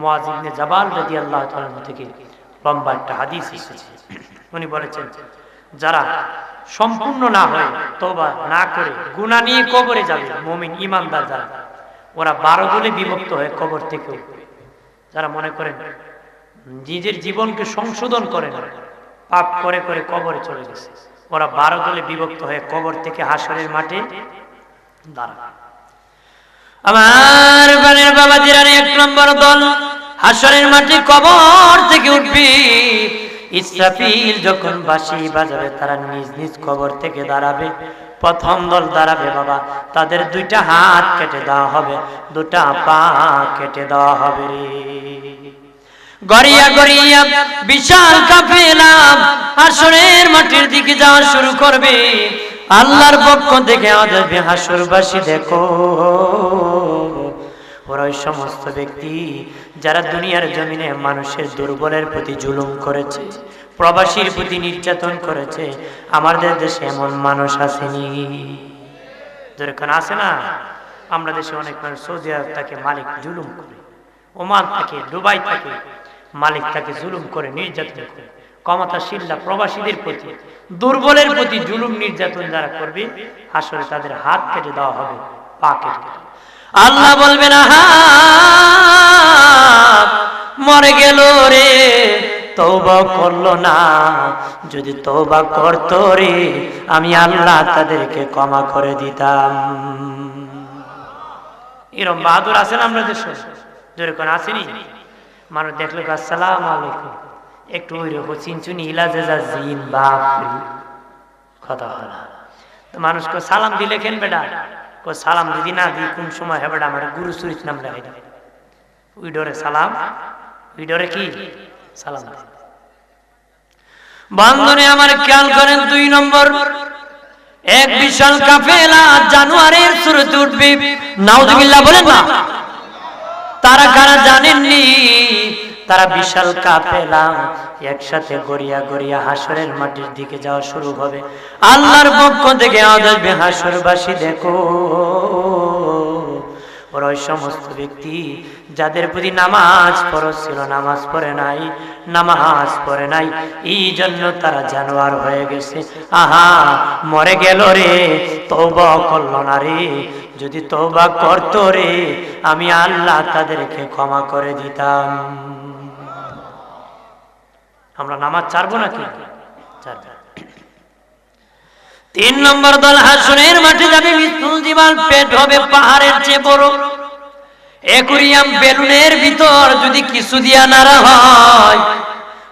মুআজ ইবনে জাবাল রাদিয়াল্লাহু তাআলা থেকে লম্বা একটা হাদিস এসেছে। উনি বলেছেন, যারা সম্পূর্ণ না হয় তওবা না করে গুনাহ নিয়ে কবরে যাবে, মুমিন ইমানদার যারা, ওরা বারো দলে বিভক্ত হয়ে কবর থেকে যারা মনে করেন নিজের জীবনকে সংশোধন করে না, পাপ করে করে কবরে চলে গেছে, ওরা বারো দলে বিভক্ত হয়ে কবর থেকে হাসরের মাঠে দাঁড়াবে। আমার বানের বাবা জিরানি এক নম্বর দল হাসরের মাঠে কবর থেকে উঠবে। ইসরাফিল যখন বাঁশি বাজাবে তারা নিজ নিজ কবর থেকে দাঁড়াবে, প্রথম দল দাঁড়াবে বাবা, তাদের দুইটা হাত কেটে দেওয়া হবে, দুটা পা কেটে দেওয়া হবে গড়িয়া গড়িয়া বিশাল কাফেলা হাসরের মাটির দিকে যাওয়া শুরু করবে। আল্লাহর পক্ষ থেকে আমাদের হাসরবাসী দেখো। ওই সমস্ত ব্যক্তি যারা দুনিয়ার জমিনে মানুষের দুর্বলের প্রতি জুলুম করেছে, প্রবাসীর প্রতি নির্যাতন করেছে, আমাদের দেশে এমন মানুষ আসেনি যেরকম আছে না আমরা দেশে অনেক মানুষ, সৌদি আরব তাকে মালিক জুলুম করে, ওমান থাকে দুবাই থাকে মালিক তাকে জুলুম করে, নির্যাতন করে ক্ষমতাশীলরা প্রবাসীদের প্রতি, দুর্বলের প্রতি জুলুম নির্যাতন যারা করবে, আসলে তাদের হাত কেটে দেওয়া হবে, পা কেটে দেওয়া। আল্লাহ বলবেন আহা মরে গেল রে তৌবা করল না। যদি তৌবা করতো রে, আমি আল্লাহ তাদেরকে ক্ষমা করে দিতাম। এরম বাহাদুর আছেন আমরা দেশ? যেরকম আসেনি মানুষ দেখল আসসালাম আলাইকুম। একটু ওই রকম চিনচুনি ইলাজে যা জিন বাপ কথা না তো মানুষকে সালাম দিলে কেন বেটা? কো সালাম যদি না দিই, কোন সময় হবে আমার গুরু সুরিত নাম লেখাই দেবে ওই ডরে সালাম, ওই ডরে কি? সালাম। বন্ধনে আমার খেয়াল করেন দুই নম্বর, এক বিশাল কাফেলা জানুয়ারির শুরুতে উঠবে। নাউজুবিল্লাহ বলেন না? তারা কারা জানেননি? তারা বিশাল কাফেলা। একসাথে গড়িয়া গড়িয়া হাসরের মাটির দিকে যাওয়া শুরু হবে। আল্লাহর পক্ষ থেকে আদাবে হাসরবাসী, দেখো। ওরা সমস্ত ব্যক্তি যাদের প্রতি নামাজ পড়ো ছিল, নামাজ পড়ে নাই, নামাজ পড়ে নাই এই জন্য তারা জানোয়ার হয়ে গেছে। আহা, মরে গেল রে তৌবা করল না রে। যদি তৌবা করতো রে, আমি আল্লাহ তাদেরকে ক্ষমা করে দিতাম। আমরা নামাজ চারবো নাকি? কি তিন নম্বর দল হাসনের মাঠে যাবে বিষ্ণু জীবন পেট হবে পাহাড়ের চেয়ে বড়। একুরিয়াম বেলুনের ভিতর যদি কিছু দিয়া নাড়া হয়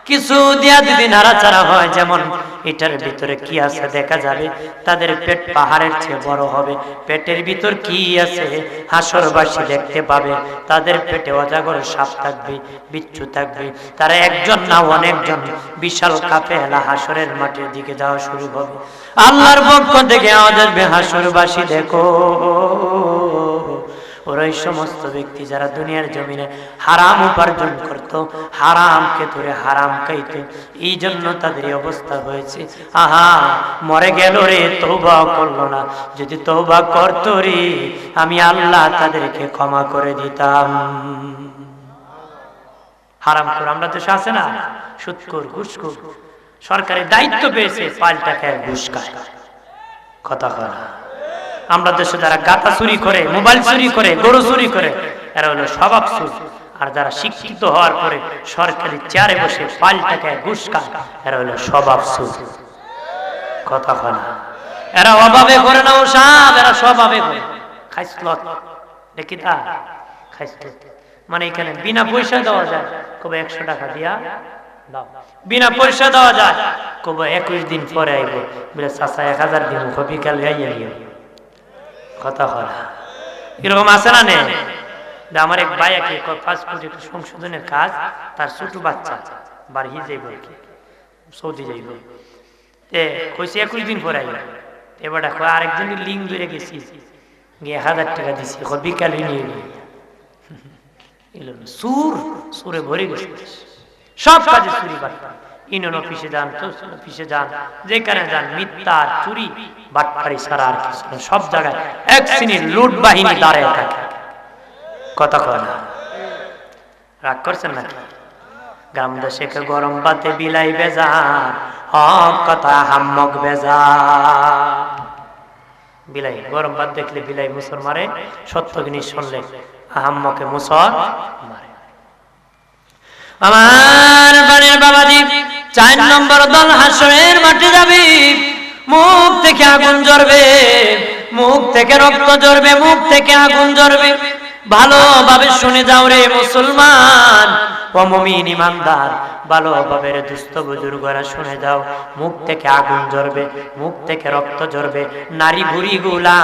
কিছু দিয়া যদি নাড়াচাড়া হয়, যেমন এটার ভিতরে কি আছে দেখা যাবে, তাদের পেট পাহাড়ের চেয়ে বড় হবে। পেটের ভিতর কি আছে, হাসরবাসী দেখতে পাবে। তাদের পেটে অজাগর সাপ থাকবে, বিচ্ছু থাকবে। তারা একজন না অনেকজন, বিশাল কাপে এলা হাসরের মাটির দিকে যাওয়া শুরু হবে। আল্লাহর পক্ষ থেকে আমাদের হাসরবাসী দেখো। ওরা ওই সমস্ত ব্যক্তি যারা দুনিয়ার জমিনে হারাম উপার্জন করত, হারামকে ধরে হারাম খাইত। এই জন্য তাদের অবস্থা হয়েছে। আহা, মরে গেল রে তৌবা করল না। যদি তৌবা করতো রে, আমি আল্লাহ তাদেরকে ক্ষমা করে দিতাম। হারাম করে আমরা দেশে আছে না? সুৎকুর ঘুষখোর। সরকারের দায়িত্ব পেয়েছে, পাল্টা খায় ঘুষ খায়। কথা না। আমরা দেশে যারা গাতা চুরি করে, মোবাইল চুরি করে, গরু চুরি করে, এরা হলো স্বভাব চুর আর যারা শিক্ষিত হওয়ার পরে সরকারি চেয়ারে বসে পাল্টাকে ঘুষ খায়, এরা হলো স্বভাব চুর কথা না। এরা অভাবে করে না ও এরা স্বভাবে করে। খাইছিল দেখি তা? খাইছিল মানে এখানে বিনা পয়সা দেওয়া যায়। কবে একশো টাকা দিয়া? বিনা পয়সা দেওয়া যায়। কবে একুশ দিন পরে আইব। বলে চাষা এক হাজার দিন বিকাল গাইয়া গিয়ে কথা হয়। এরকম আছে না নেই? আমার এক ভাই একে ফার্স্ট প্রজেক্ট সংশোধনের কাজ, তার ছোট বাচ্চা, বাড়ি যাইব কি, সৌদি যাইব। এ কইছে, একুশ দিন পরে আইব। এবার আরেকজন লিঙ্ক ধরে গেছি, গিয়ে হাজার টাকা দিছি বিকালে নিয়ে নিয়ে সুর, সুরে ভরে গেছে। সব কাজে চুরি বাট্টা অফিসে যান অফিসে যান, যেখানে যান, মিথ্যা, চুরি, বাটপারি ছাড়া আর কিছু। সব জায়গায় এক শ্রেণির লুট বাহিনী দাঁড়ায় থাকে। কথা কয় না। রাগ করছেন নাকি? গ্রাম দেশে গরম পাতে বিলাই হক কথা হাম্মক বিলাই, গরম ভাত দেখলে বিলাই মুসর মারে সত্য জিনিস শুনলে আহাম্মকে মুসর মারে। আমার বানের বাবাজি চার নম্বর দল হাসরের মাঠে যাবি, মুখ থেকে আগুন জ্বরবে মুখ থেকে রক্ত জ্বরবে মুখ থেকে আগুন জ্বরবে ভালোভাবে শুনে যাও রে মুসলমান ও মুমিন ইমানদার ভালোভাবে রে দুস্থ বুজুর্গরা শুনে যাও, মুখ থেকে আগুন জ্বরবে মুখ থেকে রক্ত জ্বরবে নারী বুড়ি গুলা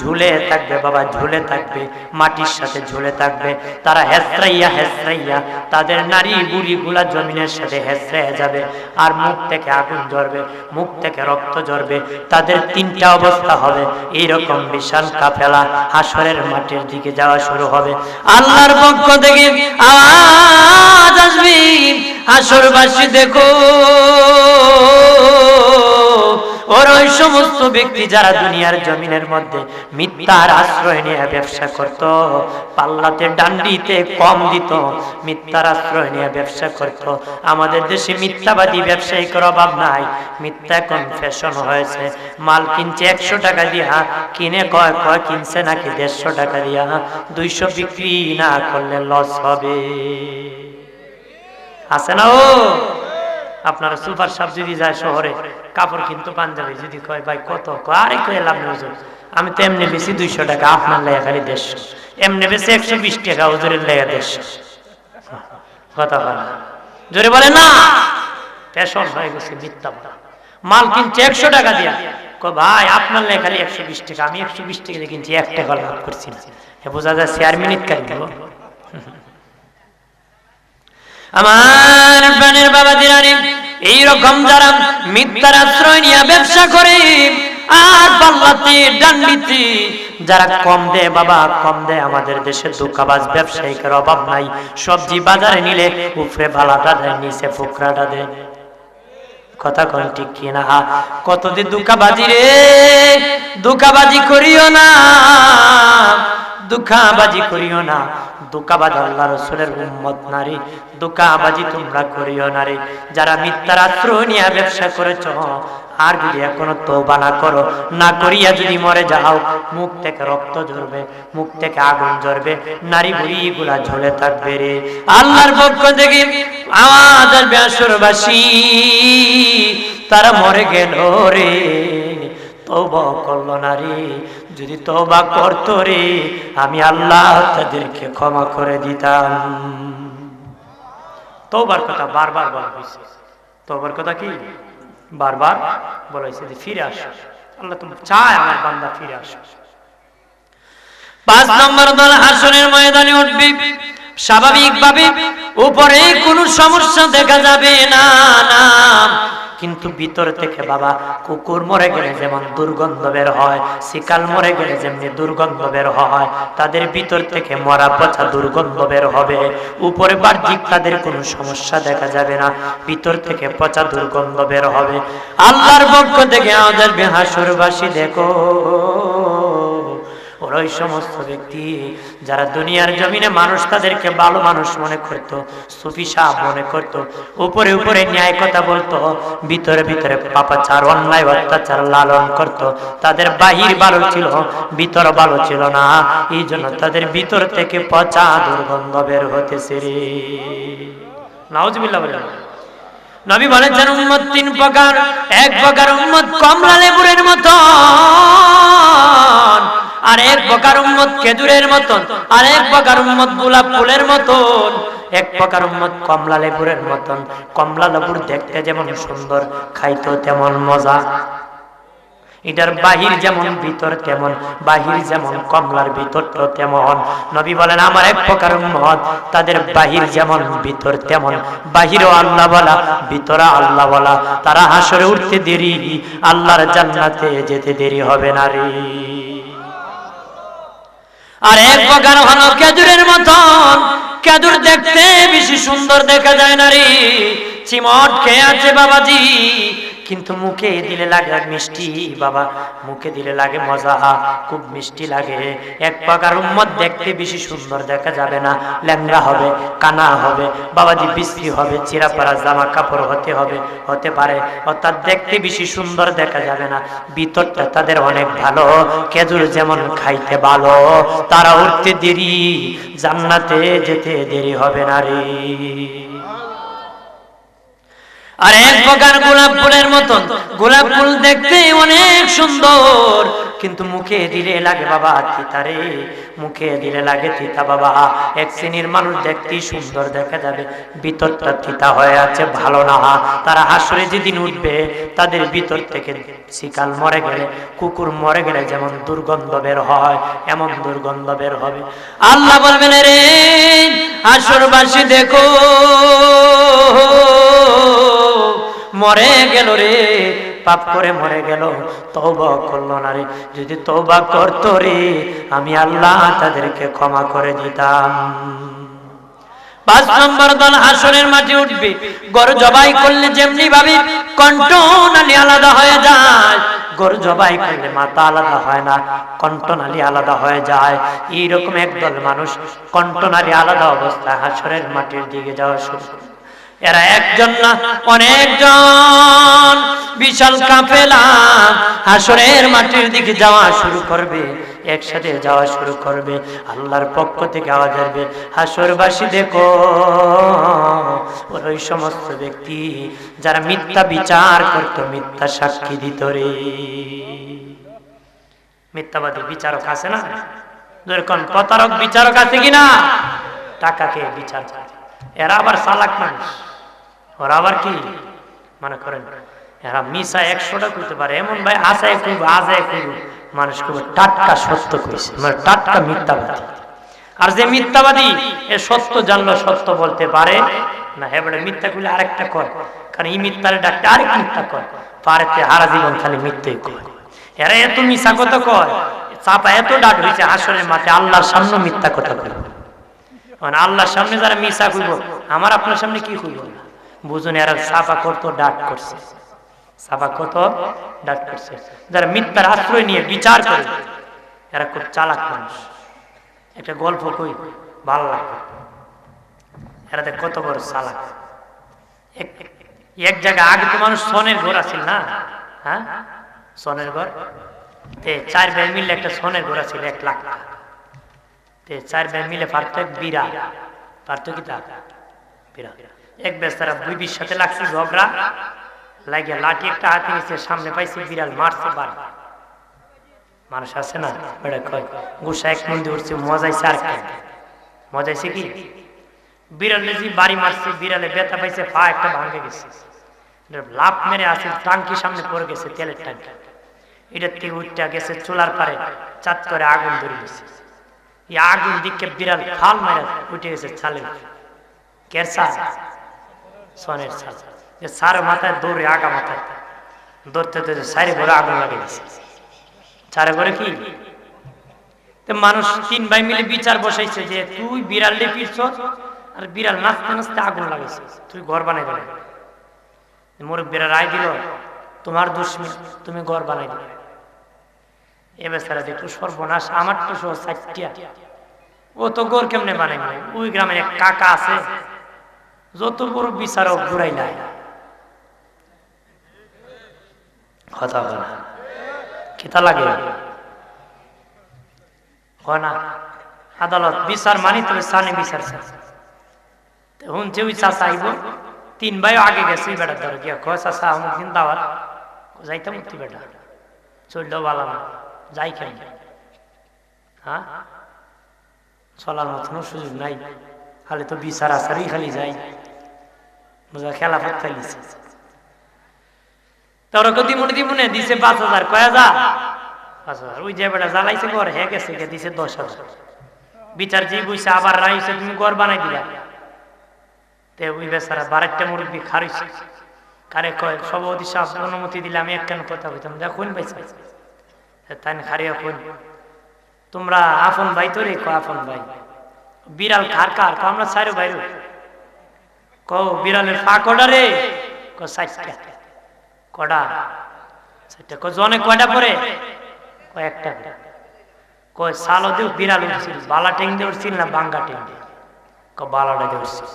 ঝুলে থাকবে, বাবা ঝুলে থাকবে, মাটির সাথে ঝুলে থাকবে, তারা হেসরাইয়া হেসরাইয়া, তাদের নারী বুড়ি গুলা জমিনের সাথে হেসরাইয়া যাবে, আর মুখ থেকে আগুন জ্বরবে মুখ থেকে রক্ত জ্বরবে তাদের তিনটা অবস্থা হবে, এইরকম বিশাল কাফেলা, হাসরের মাটির দিকে যাওয়া শুরু হবে। আল্লাহর পক্ষ থেকে আওয়াজ আসবে হাসরবাসী দেখো। ওর ওই সমস্ত ব্যক্তি যারা দুনিয়ার জমিনের মধ্যে মিথ্যার আশ্রয় নিয়ে ব্যবসা করত, পাল্লাতে ডান্ডিতে কম দিত, মিথ্যার আশ্রয় নিয়ে ব্যবসা করত। আমাদের দেশে মিথ্যাবাদী ব্যবসায়িকের অভাব নাই। মিথ্যা এখন ফ্যাশন হয়েছে। মাল কিনছে একশো টাকা দিয়া, কিনে কয় কয় কিনছে নাকি দেড়শো টাকা দিয়া। দুইশো বিক্রি না করলে লস হবে। আছে না ও? আপনারা সুপার সাপ যদি যায় শহরে, কাপড় কিন্তু পাঞ্জাবি যদি কয়, ভাই, কত? আরে, কয়, লাভ নেই। আমি তো এমনি বেশি দুইশো টাকা, আপনার লেগে খালি দেড়শো। এমনি বেশি একশো বিশ টাকা, হুজুরের লেগে দেড়শো। কথা বলা জোরে বলে না। ফ্যাশন হয়ে গেছে মিথ্যা মাল কিনছে একশো টাকা দিয়া। ভাই, আপনার লেগে খালি একশো বিশ টাকা, আমি একশো বিশ টাকা দিয়ে কিনছি এক টাকা লাভ করছি না। বোঝা যায় কাটি দেবো আমার বাবা এইরকম যারা মিথ্যার আশ্রয় নিয়ে ব্যবসা করে দেশে ব্যবসায়িকের সবজি বাজারে নিলে উপরে ভালাটা দেয়, নিচে ফুকরাটা দেয়। কথা কোন ঠিক কিনা? কতদিন দুকাবাজি রে, দুকাবাজি করিও না। দুঃখাবাজি করিও না। দুঃখাবাজ আল্লাহ রসুলের উম্মত নারী। দুঃখাবাজি তোমরা করিও না রে। যারা মিথ্যার আশ্রয় নিয়ে ব্যবসা করেছ, আর যদি এখনও তৌবা না করো, না করিয়া যদি মরে যাও, মুখ থেকে রক্ত ঝরবে, মুখ থেকে আগুন ঝরবে, নারী বুড়ি গুলা ঝরে থাকবে রে। আল্লাহর পক্ষ থেকে আওয়াজ আসবে তারা মরে গেল রে। তৌবা করল না রে। যদি তৌবা করতো রে, আমি আল্লাহ তাদেরকে ক্ষমা করে দিতাম। তোবার কথা বারবার বলা হয়েছে। তোবার কথা কি? বারবার বলা হয়েছে যে ফিরে আস। আল্লাহ তুমি চায় আমার বান্দা ফিরে আস পাঁচ নম্বর দল হাসনের ময়দানে উঠবে। স্বাভাবিকভাবে উপরে কোনো সমস্যা দেখা যাবে না না। কিন্তু ভিতর থেকে বাবা, কুকুর মরে গেলে যেমন দুর্গন্ধ বের হয়, শিকাল মরে গেলে যেমনি দুর্গন্ধ বের হয়, তাদের ভিতর থেকে মরা পচা দুর্গন্ধ বের হবে। উপরে বাহ্যিক তাদের কোনো সমস্যা দেখা যাবে না, ভিতর থেকে পচা দুর্গন্ধ বের হবে। আল্লাহর পক্ষ থেকে আমাদের বেহাসুরবাসী দেখো। ওরা ওই সমস্ত ব্যক্তি যারা দুনিয়ার জমিনে মানুষ তাদেরকে ভালো মানুষ মনে করত, সুফি সাহ মনে করত, উপরে উপরে ন্যায় কথা বলতো, ভিতরে ভিতরে পাপাচার, অন্যায় অত্যাচার লালন করত। তাদের বাহির ভালো ছিল, ভিতর ভালো ছিল না। এই জন্য তাদের ভিতর থেকে পচা দুর্গন্ধ বের হতেছে রে। নাউজবিল্লাহ বলেন। নবী বলেছেন উম্মত তিন প্রকার, এক প্রকার উম্মত কমলা লেবুরের মতো। আর এক প্রকার উম্মত খেজুরের মতন, আর এক প্রকার উম্মত গোলাপ ফুলের মতন, এক প্রকার উম্মত কমলা লেবুরের মতন। কমলা লেবুর দেখতে যেমন সুন্দর খাইতো তেমন মজা। এটার বাহির যেমন ভিতর তেমন, বাহির যেমন কমলার ভিতরটা তেমন। নবী বলেন, আমার এক প্রকার উম্মত, তাদের বাহির যেমন ভিতর তেমন। বাহিরও আল্লাহ বলা, ভিতরা আল্লাহ বলা। তারা হাসরে উঠতে দেরি, আল্লাহর জান্নাতে যেতে দেরি হবে না রে। আর এক বাগান হলো খেজুরের মতন। খেজুর দেখতে বেশি সুন্দর দেখা যায় না রে। চিমট খেয়ে আছে বাবাজি। কিন্তু মুখে দিলে লাগে মিষ্টি, বাবা। মুখে দিলে লাগে মজা, খুব মিষ্টি লাগে। এক প্রকার উম্মত দেখতে বেশি সুন্দর দেখা যাবে না। ল্যাংরা হবে, কানা হবে, বাবাজি বিশ্রী হবে, চিরাপাড়া জামা কাপড় হতে হবে, হতে পারে। অর্থাৎ দেখতে বেশি সুন্দর দেখা যাবে না। ভিতরটা তাদের অনেক ভালো, খেজুর যেমন খাইতে ভালো। তারা উঠতে দেরি, জান্নাতে যেতে দেরি হবে না রে। আর এক প্রকার গোলাপ ফুলের মতন। গোলাপ ফুল দেখতে অনেক সুন্দর। কিন্তু মুখে দিলে লাগে বাবা তিতারে মুখে দিলে লাগে তিতা বাবা। এক শ্রেণির মানুষ দেখতে সুন্দর দেখা যাবে। ভিতরটা তিতা হয়ে আছে, ভালো না। তারা হাসরে যেদিন উঠবে, তাদের ভিতর থেকে শিকাল মরে গেলে, কুকুর মরে গেলে যেমন দুর্গন্ধ বের হয়, এমন দুর্গন্ধ বের হবে। আল্লাহ বলবেন রে, আসরবাসী দেখো। মরে গেল রে, পাপ করে মরে গেল তৌবা করল না রে। যদি তৌবা করতো রে, আমি আল্লাহ তাদেরকে ক্ষমা করে দিতাম। পাঁচ নম্বর দল হাসনের মাঠে উঠবে। গরু জবাই করলে যেমনি ভাবে কণ্ঠনালী আলাদা হয়ে যায়। গরু জবাই করলে মাথা আলাদা হয় না কণ্ঠনালী আলাদা হয়ে যায়। এইরকম একদল মানুষ কণ্ঠনালী আলাদা অবস্থায় হাসরের মাটির দিকে যাওয়া শুরু এরা একজন না, অনেকজন। বিশাল কাফেলা হাসরের মাটির দিকে যাওয়া শুরু করবে, একসাথে যাওয়া শুরু করবে, আল্লাহর পক্ষ থেকে আওয়াজ আসবে, হাসরবাসী দেখো ওই সমস্ত ব্যক্তি যারা মিথ্যা বিচার করত, মিথ্যা সাক্ষী দিত রে। মিথ্যাবাদী বিচারক আছে না? যেরকম প্রতারক বিচারক আছে কিনা? টাকাকে বিচার করে। এরা আবার চালাক মানুষ। ওরা আবার কি? মনে করেন, এরা মিশা একশোটা করতে পারে। এমন ভাই আশায় কইব আজায় কইব মানুষ কইব টাটকা সত্য কইছে মানে টাটকা মিথ্যাবাদী। আর যে মিথ্যাবাদী, এ সত্য জানলো, সত্য বলতে পারে না। এবারে মিথ্যা কইলে আরেকটা কর। কারণ এই মিথ্যারে ডাকতে আরেক মিথ্যা কর। পারেতে হারা জীবন খালি মিথ্যাই কয় এরা এত মিশা কথা কয়, চাপা এত ডাক হয়েছে আসলে মাঠে, আল্লাহর সামনে মিথ্যা কথা কইব। মানে আল্লাহর সামনে যারা মিশা কইব, আমার আপনার সামনে কি কইব? না বুঝুন এরা সাফা কত ডাক করছে। সাফা কত ডাক করছে। যারা মিথ্যার আশ্রয় নিয়ে বিচার করে, এরা খুব চালাক মানুষ। একটা গল্প কই? ভালো লাগে এরা দেখ কত বড় চালাক। এক- জায়গায় আগে তো মানুষ সনের ঘর আছিল না? হ্যাঁ? সনের ঘর? তে চার ভাই মিলে একটা সনের ঘর ছিল, এক লাখ টাকা। তে চার ভাই মিলে পারতো বিরা পারতো কি বিরা এক বেচারা বিবির সাথে লাগছে ঝগড়া, লাগিয়া লাঠি একটা হাতে নিচে সামনে পাইছে বিড়াল মারছে বার। মানুষ আছে না? ওটা কয়, গুসা এক মন্দির উঠছে মজাইছে আর মজাইছে কি? বিড়ালে যে বাড়ি মারছে, বিড়ালে ব্যথা পাইছে, পা একটা ভাঙে গেছে। লাভ মেরে আছে, টাঙ্কি সামনে পড়ে গেছে, তেলের টাঙ্কি। এটার থেকে উঠটা গেছে চুলার পারে চাত করে আগুন ধরে গেছে এই আগুন দিকে বিড়াল ফাল মেরে উঠে গেছে ছালে কেরসা সনের ছাল। যে সার মাথায় দৌড়ে আগা মাথায় দৌড়তে দৌড়তে সাইরে ঘরে আগুন লাগে গেছে ঘরে কি? মানুষ তিন ভাই মিলে বিচার বসাইছে যে তুই বিড়াল দিয়ে ফিরছ আর বিড়াল নাচতে নাচতে আগুন লাগাইছে তুই ঘর বানাই দিলে। বিড়াল রায় দিল, তোমার দুশ্মী তুমি ঘর বানাই দিলে। এ বেচারা একটু সর্বনাশ, আমার তো সহ চারটিয়া। ও তো গোর কেমনে বানাই নাই ওই গ্রামের এক কাকা আছে যত বড় বিচারক ঘুরাই নাই। কথা বলে কিতা লাগে? না, আদালত বিচার মানি তবে সানি বিচার হুন ওই চাষা আইব, তিন ভাই আগে গেছে বেটা ধরে। গিয়া কয় অমুক দিন দাওয়াত। যাইতাম তুই বেটা। চললেও না যাই কেন হ্যাঁ চলার মতন সুযোগ নাই। খালি তো বিচার আসারই খালি যাই বুঝা খেলা ফাত খাইলিছে তোর কদি মনে দি মনে দিছে পাঁচ হাজার। কয় হাজার? পাঁচ হাজার। ওই যে বেটা জ্বালাইছে ঘর, হে গেছে গে, দিছে দশ হাজার। বিচার যে বইছে, আবার রাইছে তুমি ঘর বানাই দিলা তে ওই বেচারা বারেকটা মুরব্বী খারিছে কারে কয় সভাপতি সাহেব অনুমতি দিলে আমি এক কেন কথা কইতাম। দেখুন পাইছে? তাই খারিয়া কোন তোমরা আপন ভাই তো রে ক আপন ভাই। বিড়াল খার কার? আমরা সাইরো বাইরো ক বিড়ালের ফাঁকটা রে? ক সাইটটা কটা সেটা কয়, জনে কয়টা পরে কয়েকটা কয় সালো দিয়ে বিড়াল উঠছিল বালা টেং দিয়ে উঠছিল না বাঙ্গা টেং দিয়ে? কয়, বালাটা দিয়ে উঠছিল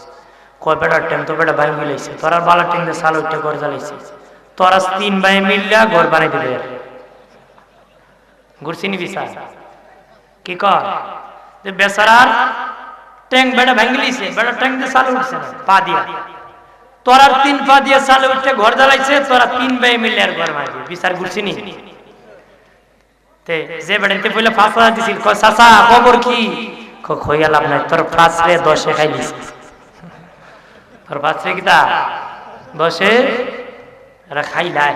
কয়, বেটার টেং তো বেটা ভাই মিলাইছে, তোরা বালা টেং দিয়ে সালো উঠে ঘর জ্বালাইছে। তোরা তিন ভাই মিললা ঘর বানাই দিবে। ঘুরছিনি বিচার কি কর যে বেচারার ট্যাং বেটা ভেঙে লিছে বেটা ট্যাং দিয়ে সালে উঠছে না পা দিয়া। তোরার তিন পা দিয়ে সালে উঠে ঘর জ্বালাইছে, তোরা তিন ভাই মিলে আর ঘর মারবি বিচার ঘুরছিনি তে, যে বেড়াইতে বলে ফাঁস দিছিল। চাচা, খবর কি? খইয়া লাভ নাই, তোর ফাঁস দশে খাইলিস তোর ফাঁস রে কিতা? দশে? এরা খাইলাই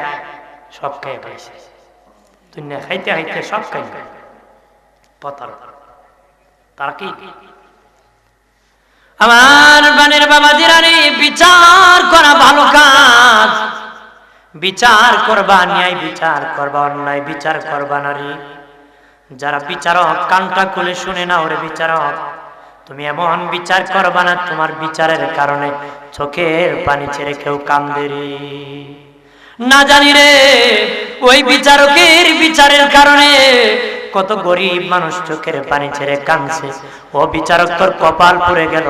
সব খাই পাইছে। তুই না খাইতে খাইতে সব খাই পতার তারা কি? আমার বানের বাবা দিরানি বিচার করা ভালো কাজ। বিচার করবা, ন্যায় বিচার করবা, অন্যায় বিচার করবা নারী। যারা বিচারক, কানটা খুলে শুনে না ওরে বিচারক। তুমি এমন বিচার করবা না তোমার বিচারের কারণে চোখের পানি ছেড়ে কেউ কান্দে রে। না জানি রে, ওই বিচারকের বিচারের কারণে কত গরিব মানুষ চোখের পানি ছেড়ে কাঁদছে। ও বিচারক তোর কপাল পড়ে গেল।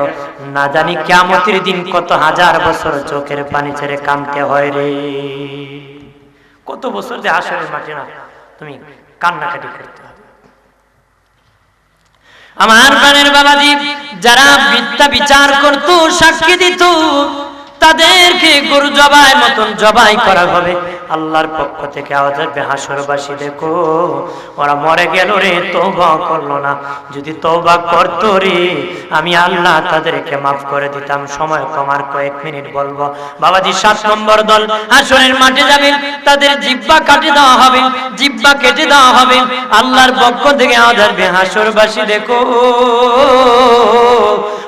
না জানি কেমতির দিন কত হাজার বছর চোখের পানি ছেড়ে কাঁদতে হয় রে। কত বছর যে আসলে মাঠে না তুমি কান্নাকাটি করতে আমার প্রাণের বাবাজি, যারা বিদ্যা বিচার করতো, সাক্ষী দিত তাদেরকে গরু জবাই মতন জবাই করা হবে। আল্লাহর পক্ষ থেকে আওয়াজ আসবে, হাসরবাসী দেখো, ওরা মরে গেল রে তৌবা করল না। যদি তৌবা করতো রে, আমি আল্লাহ তাদেরকে মাফ করে দিতাম। সময় কমার কয়েক মিনিট বলব। বাবাজি, সাত নম্বর দল, হাসরের মাঠে যাবেন, তাদের জিব্বা কাটে দেওয়া হবে, জিব্বা কেটে দেওয়া হবে। আল্লাহর পক্ষ থেকে আওয়াজ আসবে, হাসরবাসী দেখো।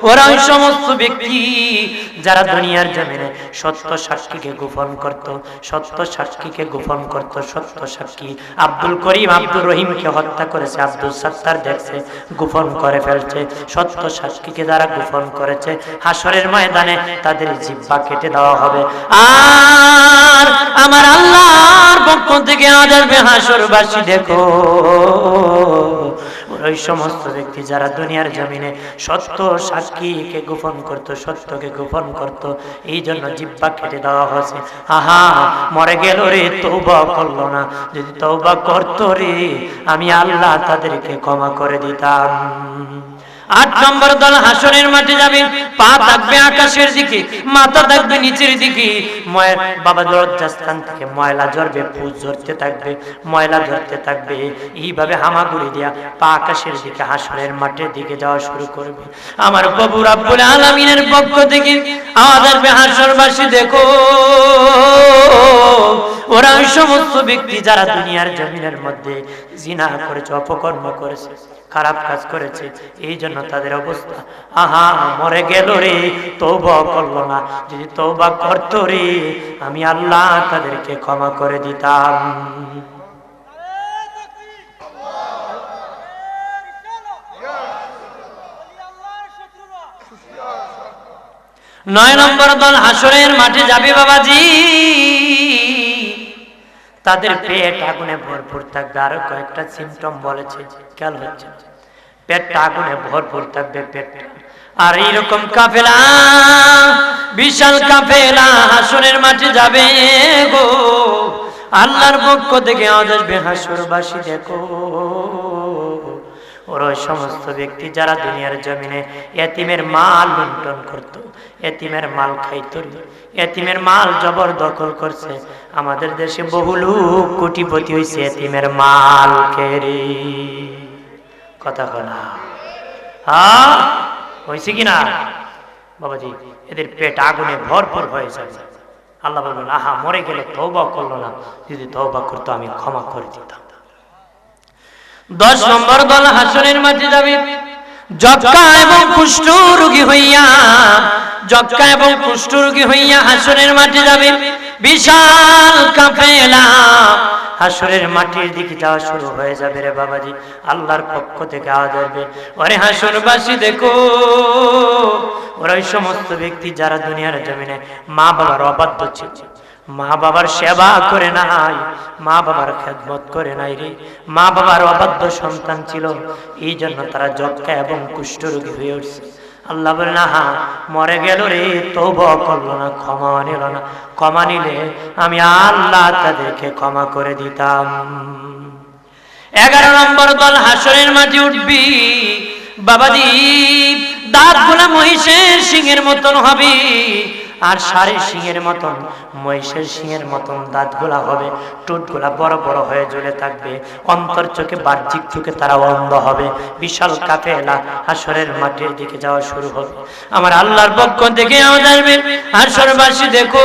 ওরা ওই সমস্ত ব্যক্তি যারা দুনিয়ার জমিনে সত্য সাক্ষীকে গোপন করত, সত্য সাক্ষীকে গোপন করত, সত্য সাক্ষী। আব্দুল করিম আব্দুল রহিমকে হত্যা করেছে, আব্দুল সত্তার দেখছে, গোপন করে ফেলছে, সত্য সাক্ষীকে যারা গোপন করেছে হাসরের ময়দানে তাদের জিব্বা কেটে দেওয়া হবে। আর আমার আল্লাহর পক্ষ থেকে আদারবে হাসরবাসী দেখো ওই সমস্ত ব্যক্তি যারা দুনিয়ার জমিনে সত্য সাক্ষীকে গোপন করত, সত্যকে গোপন করত, এই জন্য জিব্বা কেটে দেওয়া হয়েছে। আহা, মরে গেল রে তৌবা করল না। যদি তৌবা করতো রে, আমি আল্লাহ তাদেরকে ক্ষমা করে দিতাম। আট নম্বর দল হাসনের মাঠে যাবে, পা থাকবে আকাশের দিকে, মাথা থাকবে নিচের দিকে। ময়- বাবা লজ্জাস্থান থেকে ময়লা ঝরবে পুজ ঝরতে থাকবে, ময়লা ঝরতে থাকবে। এইভাবে হামাগুড়ি দিয়া পা আকাশের দিকে হাসনের মাঠের দিকে যাওয়া শুরু করবে। আমার বাবু রাব্বুল আলামিনের পক্ষ থেকে আওয়াজ আসবে, হাসরবাসী দেখো। ওরা সমস্ত ব্যক্তি যারা দুনিয়ার জমিনের মধ্যে জিনা করেছে, অপকর্ম করেছে। খারাপ কাজ করেছে, এই জন্য তাদের অবস্থা। আহা, মরে গেল রে তৌবা করল না। যদি তৌবা করতো রে, আমি আল্লাহ তাদেরকে ক্ষমা করে দিতাম। নয় নম্বর দল হাসরের মাঠে যাবে বাবাজি। তাদের পেট আগুনে ভরপুর থাকবে। আরও কয়েকটা সিমটম বলেছে, খেয়াল হচ্ছে। পেটটা আগুনে ভরপুর থাকবে পেটটা আর এইরকম কাফেলা, বিশাল কাফেলা হাসনের মাঠে যাবে গো। আল্লাহর পক্ষ থেকে আসবে, হাসরবাসী দেখো। ওরা ওই সমস্ত ব্যক্তি যারা দুনিয়ার জমিনে এতিমের মাল লুণ্ঠন করত, এতিমের মাল খাইত, এতিমের মাল জবর দখল করছে, আমাদের দেশে বহু লোক কোটিপতি হয়েছে এতিমের মাল খেরে কথা কনা হ্যাঁ হয়েছে কিনা বাবাজি, এদের পেট আগুনে ভরপুর হয়ে যাবে আল্লাহ বলবেন আহা, মরে গেলে তৌবা করল না। যদি তৌবা করতো, আমি ক্ষমা করে দিতাম। দশ নম্বর দল হাসনের মাঝে যাবে। যক্কা এবং কুষ্ঠ রোগী হইয়া, যক্কা এবং কুষ্ঠ রোগী হইয়া হাসনের মাঠে যাবে। বিশাল কাফেলা, হাসরের মাটির দিকে যাওয়া শুরু হয়ে যাবে রে বাবাজি। আল্লাহর পক্ষ থেকে আওয়াজ আসবে ওরে হাসরবাসী দেখো, ওরা ওই সমস্ত ব্যক্তি যারা দুনিয়ার জমিনে মা বাবার অবাধ্য ছিল। মা বাবার সেবা করে নাই, মা বাবার খেদমত করে নাই রে। মা বাবার অবাধ্য সন্তান ছিল, এই জন্য তারা যক্ষা এবং কুষ্ঠরোগী হয়ে উঠছে। আল্লাহ বলে না হা মরে গেল রে তৌব করল না, ক্ষমা নিল না। ক্ষমা নিলে আমি আল্লাহ তাদেরকে ক্ষমা করে দিতাম। এগারো নম্বর দল হাসরের মাঝে উঠবি। বাবাজি, দাঁতগুলা মহিষের সিংহের মতন হবে। আর সারে সিংহের মতন, মহিষের সিংহের মতন দাঁতগুলা হবে টুটগুলা বড় বড় হয়ে জ্বলে থাকবে, অন্তর চোখে বাহ্যিক চোখে তারা অন্ধ হবে, বিশাল কাফেলা হাসরের মাটির দিকে যাওয়া শুরু হবে। আমার আল্লাহর পক্ষ থেকে আমাদের হাসরবাসী দেখো,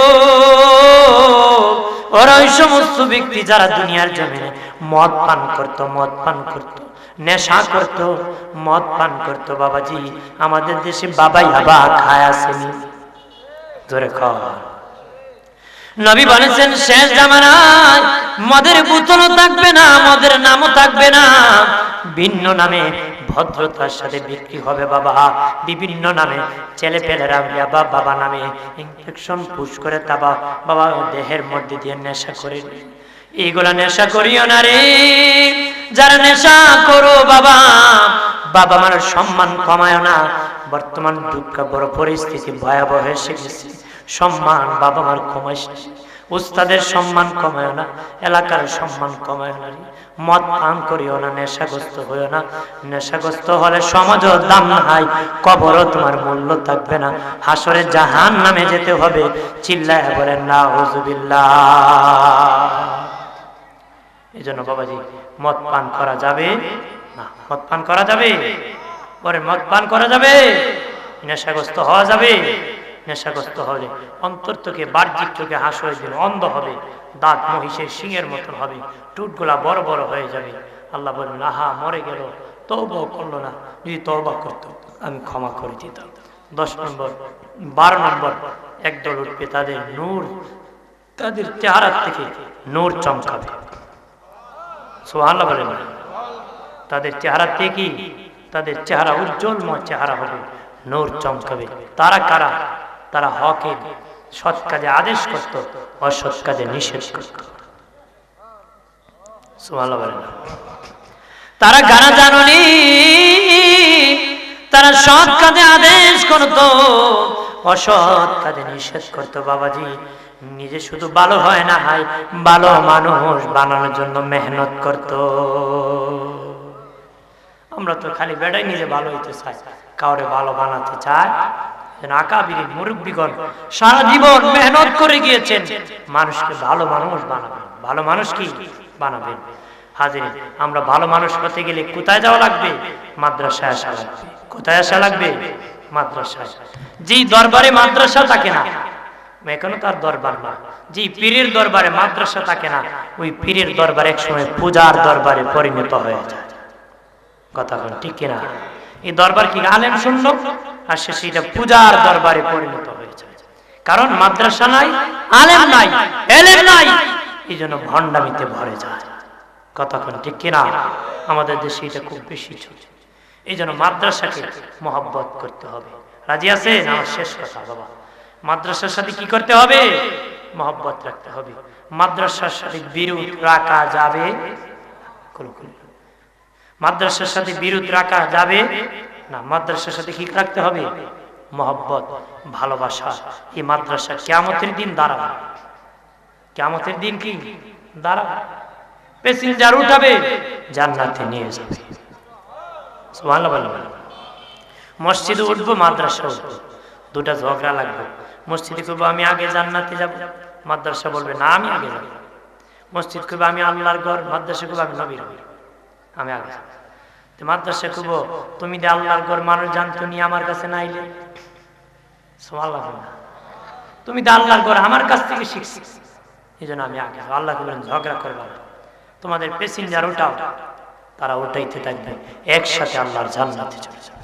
ওরা ওই সমস্ত ব্যক্তি যারা দুনিয়ার জমিনে মদ পান করতো, মদ পান করত, নেশা করত, মদ পান করত, বাবাজি, আমাদের দেশে বাবাই আবা খায় আসেনি। ধরে খাওয়া নবী বলেছেন, শেষ জামানায় মদের বোতলও থাকবে না, মদের নামও থাকবে না। ভিন্ন নামে ভদ্রতার সাথে বিক্রি হবে বাবা। বিভিন্ন নামে ছেলে পেলেরা বাবা নামে ইনফেকশন করে তাবা। বাবা দেহের মধ্যে দিয়ে নেশা করে এইগুলা নেশা করিও না রে। যারা নেশা করো বাবা বাবা মার সম্মান কমায় না। বর্তমান দুঃখ, বড় পরিস্থিতি, ভয়াবহ এসে গেছে সম্মান বাবা মার কমাইস উস্তাদের সম্মান কমায় না, এলাকার সম্মান কমায় না। মদ পান করিও না, নেশাগ্রস্ত হইও না। নেশাগ্রস্ত হলে সমাজও দাম নাই, কবরও তোমার মূল্য থাকবে না। হাসরে জাহান নামে যেতে হবে, চিল্লায় বলেন না হুজুবিল্লাহ এই জন্য বাবাজি, মদ পান করা যাবে না। মদ পান করা যাবে? পরে মদ পান করা যাবে? নেশাগ্রস্ত হওয়া যাবে? নেশাগ্রস্ত হলে অন্তর থেকে, বাহ্যিক চোখে হাস হয়ে দিন অন্ধ হবে, দাঁত মহিষের সিংহের মতন হবে টুটগুলা বড় বড় হয়ে যাবে। আল্লাহ বললেন, আহা, মরে গেল। তৌবা করল না। যদি তৌবা করতো, আমি ক্ষমা করে দিতাম। দশ নম্বর, বারো নম্বর একদল উঠবে তাদের নূর, তাদের চেহারা থেকে নূর চমকাবে। সোহাল্লা বলে তাদের চেহারা কি তাদের চেহারা উজ্জ্বলময় চেহারা হবে, নূর চমকাবে। তারা কারা? তারা হকে সৎ কাজে আদেশ করত, অসৎ কাজে নিষেধ করত। তারা গানা জাননি, তারা সৎ কাজে আদেশ করত, অসৎ কাজে নিষেধ করত বাবাজি। নিজে শুধু ভালো হয় না হয় ভালো মানুষ বানানোর জন্য মেহনত করত। আমরা তো খালি বেড়াই নিজে ভালো হইতে চাই, কাউরে ভালো বানাতে চায় আকাবিরি মুরব্বীগণ সারা জীবন মেহনত করে গিয়েছেন, মানুষকে ভালো মানুষ বানাবেন। ভালো মানুষ কি? বানাবেন। হাজির, আমরা ভালো মানুষ হতে গেলে কোথায় যাওয়া লাগবে? মাদ্রাসায় আসা লাগবে। কোথায় আসা লাগবে? মাদ্রাসায়। যেই দরবারে মাদ্রাসা থাকে না এখনও তার দরবার না। যে পীরের দরবারে মাদ্রাসা থাকে না, ওই পীরের দরবার এক সময় পূজার দরবারে পরিণত হয়ে যায়। কথা বল ঠিক কিনা? এই দরবার কি আলেম শূন্য? আর সে সেটা পূজার দরবারে পরিণত হয়ে যায়। কারণ মাদ্রাসা নাই, আলেম নাই, এলেম নাই, এই জন্য ভণ্ডামিতে ভরে যায়। কতক্ষণ ঠিক কিনা? আমাদের দেশে এটা খুব বেশি চলছে এই জন্য মাদ্রাসাকে মহব্বত করতে হবে। রাজি আছে আমার শেষ কথা, বাবা। মাদ্রাসার সাথে কি করতে হবে? মহব্বত রাখতে হবে। মাদ্রাসার সাথে বিরোধ রাখা যাবে। মাদ্রাসার সাথে বিরোধ রাখা যাবে? না, মাদ্রাসার সাথে কি রাখতে হবে। মহব্বত, ভালোবাসা। এই মাদ্রাসা কেমতের দিন দাঁড়াবে। কেমতের দিন কি? দাঁড়াবে। প্যাসেঞ্জার উঠাবে, জান্নাতে নিয়ে যাবে। সুবহানাল্লাহ বলবেন। মসজিদে উঠবো মাদ্রাসা উঠবো। দুটা ঝগড়া লাগবে। মসজিদে করব আমি আগে জান্নাতে যাব। মাদ্রাসা বলবে, না, আমি আগে যাব। মসজিদ করব আমি আল্লাহর ঘর। মাদ্রাসা করব আমি নবীর আমি আগে তো মাদ্রাসা করব তুমি যে আল্লাহর ঘর মানুষ জানতো নি আমার কাছে না সুবহানাল্লাহ তুমি তো আল্লাহর ঘর আমার কাছ থেকে শিখছি? এই জন্য আমি আগে যাব। আল্লাহ বলেন ঝগড়া করব। তোমাদের প্যাসেঞ্জার ওটাও তারা ওটাইতে থাকবে, একসাথে আল্লাহর জান্নাতে চলে যাবে।